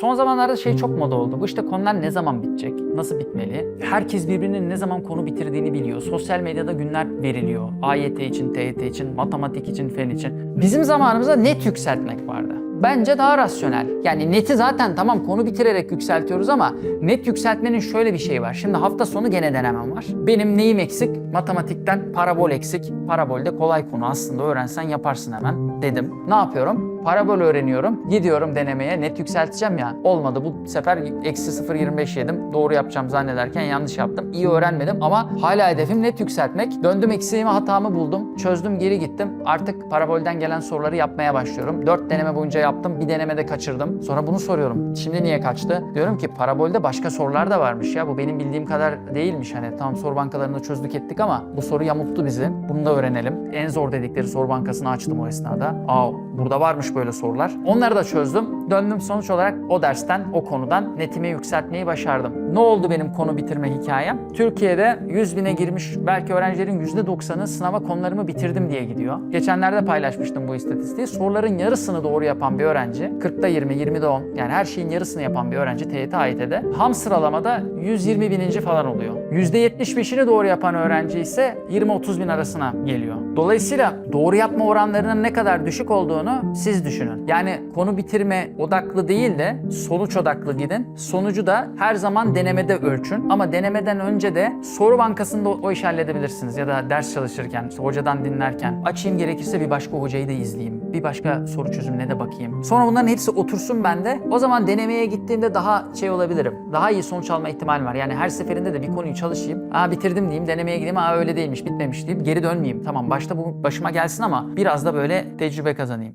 Son zamanlarda şey çok moda oldu. Bu işte konular ne zaman bitecek? Nasıl bitmeli? Herkes birbirinin ne zaman konu bitirdiğini biliyor. Sosyal medyada günler veriliyor. AYT için, TYT için, matematik için, fen için. Bizim zamanımızda net yükseltmek vardı. Bence daha rasyonel. Yani neti zaten tamam konu bitirerek yükseltiyoruz ama net yükseltmenin şöyle bir şeyi var. Şimdi hafta sonu gene denemem var. Benim neyim eksik? Matematikten parabol eksik. Parabol de kolay konu aslında öğrensen yaparsın hemen dedim. Ne yapıyorum? Parabol öğreniyorum. Gidiyorum denemeye. Net yükselteceğim ya. Olmadı. Bu sefer eksi 0.25 yedim. Doğru yapacağım zannederken yanlış yaptım. İyi öğrenmedim ama hala hedefim net yükseltmek. Döndüm eksiğimi hatamı buldum. Çözdüm geri gittim. Artık parabolden gelen soruları yapmaya başlıyorum. 4 deneme boyunca yaptım. Bir denemede kaçırdım. Sonra bunu soruyorum. Şimdi niye kaçtı? Diyorum ki parabolde başka sorular da varmış ya. Bu benim bildiğim kadar değilmiş. Hani tam soru bankalarını çözdük ettik ama bu soru yamulttu bizi. Bunu da öğrenelim. En zor dedikleri soru bankasını açtım o esnada. Aa burada varmış böyle sorular. Onları da çözdüm. Döndüm sonuç olarak o dersten, o konudan netimi yükseltmeyi başardım. Ne oldu benim konu bitirme hikayem? Türkiye'de 100 bine girmiş belki öğrencilerin %90'ı sınava konularımı bitirdim diye gidiyor. Geçenlerde paylaşmıştım bu istatistiği. Soruların yarısını doğru yapan bir öğrenci, 40'ta 20, 20'de 10 yani her şeyin yarısını yapan bir öğrenci TYT, AYT'de ham sıralamada 120 bininci falan oluyor. %75'ini doğru yapan öğrenci ise 20-30 bin arasına geliyor. Dolayısıyla doğru yapma oranlarının ne kadar düşük olduğunu siz düşünün. Yani konu bitirme odaklı değil de sonuç odaklı gidin. Sonucu da her zaman denemede ölçün. Ama denemeden önce de soru bankasında o işi halledebilirsiniz. Ya da ders çalışırken, işte hocadan dinlerken. Açayım gerekirse bir başka hocayı da izleyeyim. Bir başka soru çözümüne de bakayım. Sonra bunların hepsi otursun bende. O zaman denemeye gittiğimde daha şey olabilirim. Daha iyi sonuç alma ihtimalim var. Yani her seferinde de bir konuyu çalışayım. Aa bitirdim diyeyim, denemeye gideyim. Aa öyle değilmiş, bitmemiş deyip geri dönmeyeyim. Tamam başta bu başıma gelsin ama biraz da böyle tecrübe kazanayım.